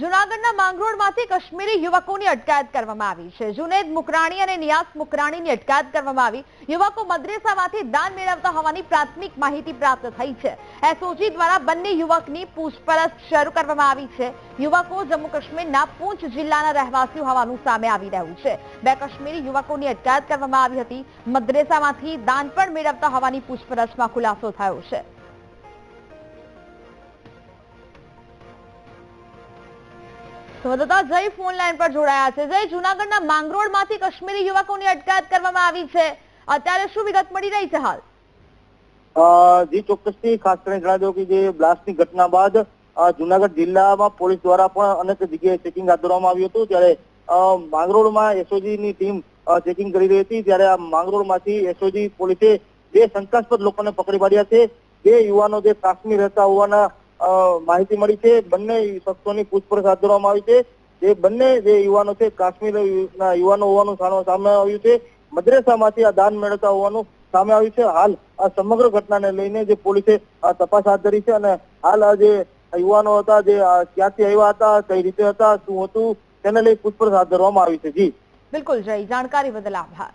જુનાગઢના માંગરોળમાંથી કાશ્મીરી યુવકોની અટકાયત કરવામાં આવી છે. જુનેદ મુકરાણી અને નિયાસ મુકરાણીની અટકાયત કરવામાં આવી. યુવકો મદ્રેસામાંથી દાન મેળવતા હોવાની પ્રાથમિક માહિતી પ્રાપ્ત થઈ છે. એસઓજી દ્વારા બંને યુવકની પૂછપરછ શરૂ કરવામાં આવી છે. યુવકો જમ્મુ કાશ્મીરના પૂંછ જિલ્લાના રહેવાસીઓ હોવાનું સામે આવી રહ્યું છે. બે કાશ્મીરી યુવકોની અટકાયત કરવામાં આવી હતી. મદ્રેસામાંથી દાન પણ મેળવતા હોવાની પૂછપરછમાં ખુલાસો થયો છે. સંવાદદાતા જય ફોન લાઈન પર જોડાયા છે. જય જુનાગઢના માંગરોળમાંથી કાશ્મીરી યુવકોની અટકાયત કરવામાં આવી છે. અત્યારે શું વિગત મળી રહી છે હાલ? જી, ચોક્કસથી ખાસ કરીને જણાવી દઉં કે જે બ્લાસ્ટની ઘટના બાદ જુનાગઢ જિલ્લામાં પોલીસ દ્વારા પણ અનેક જગ્યાએ ચેકિંગ હાથ ધરવામાં આવ્યું હતું. ત્યારે માંગરોળમાં એસઓજી ની ટીમ ચેકિંગ કરી રહી હતી. ત્યારે આ માંગરોળમાંથી એસઓજી પોલીસે બે શંકાસ્પદ લોકોને પકડી પાડ્યા છે બે યુવાનો જે કાશ્મીર રહેતા હોવાના માહિતી મળી છે. બંને શખ્સોની પૂછપરછ હાથ ધરવામાં આવી છે. જે બંને જે યુવાનો છે, કાશ્મીરના યુવાનો હોવાનું સામે આવ્યું છે. મદ્રેસામાંથી આ દાન મેળવતા હોવાનું સામે આવ્યું છે. હાલ આ સમગ્ર ઘટનાને લઈને જે પોલીસે તપાસ હાથ ધરી છે અને હાલ આ જે યુવાનો હતા, જે ક્યાંથી આવ્યા હતા, કઈ રીતે હતા, શું હતું, તેને લઈ પૂછપરછ હાથ ધરવામાં આવી છે. જી. બિલકુલ, જય. જાણકારી બદલ આભાર.